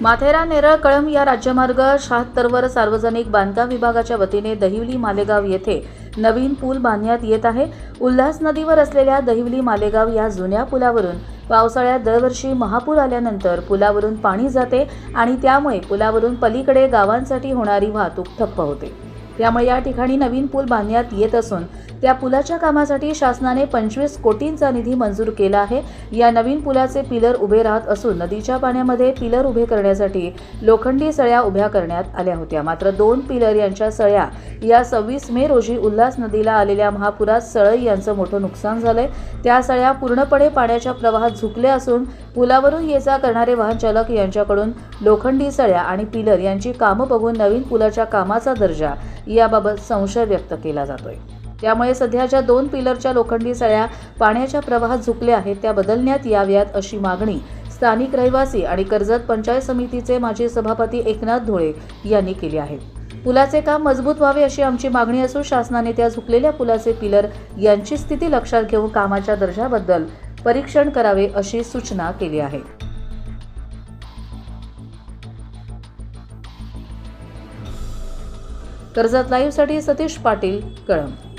माथेरा नेरळ कळंब या राज्यमार्ग शहात्तरवर सार्वजनिक बांधकाम विभागाच्या वतीने दहिवली मालेगाव येथे नवीन पूल बांधण्यात येत आहे. उल्हास नदीवर असलेल्या दहिवली मालेगाव या जुन्या पुलावरून पावसाळ्यात दरवर्षी महापूर आल्यानंतर पुलावरून पाणी जाते आणि त्यामुळे पुलावरून पलीकडे गावांसाठी होणारी वाहतूक ठप्प होते. त्यामुळे या ठिकाणी नवीन पूल बांधण्यात येत असून त्या पुलाच्या कामासाठी शासनाने पंचवीस कोटींचा निधी मंजूर केला आहे. या नवीन पुलाचे पिलर उभे राहत असून नदीच्या पाण्यामध्ये पिलर उभे करण्यासाठी लोखंडी सळ्या उभ्या करण्यात आल्या होत्या. मात्र दोन पिलर यांच्या सळ्या या सव्वीस मे रोजी उल्हास नदीला आलेल्या महापुरात सळई यांचं मोठं नुकसान झालंय. त्या सळ्या पूर्णपणे पाण्याच्या प्रवाहात झुकल्या असून पुलावरून ये जा करणारे वाहन चालक यांच्याकडून लोखंडी सळ्या आणि पिलर यांची कामं बघून नवीन पुलाच्या कामाचा दर्जा याबाबत संशय व्यक्त केला जातोय. त्यामुळे सध्याच्या दोन पिलरच्या लोखंडी सळ्या पाण्याच्या प्रवाहात झुकल्या आहेत त्या बदलण्यात याव्यात अशी मागणी स्थानिक रहिवासी आणि कर्जत पंचायत समितीचे माजी सभापती एकनाथ धुळे यांनी केली आहे. पुलाचे काम मजबूत व्हावे अशी आमची मागणी असून शासनाने त्या झुकलेल्या पुलाचे पिलर यांची स्थिती लक्षात घेऊन कामाच्या दर्जाबद्दल परीक्षण करावे अशी सूचना केली आहे. कर्जत लाईव्हसाठी सतीश पाटील कळंब.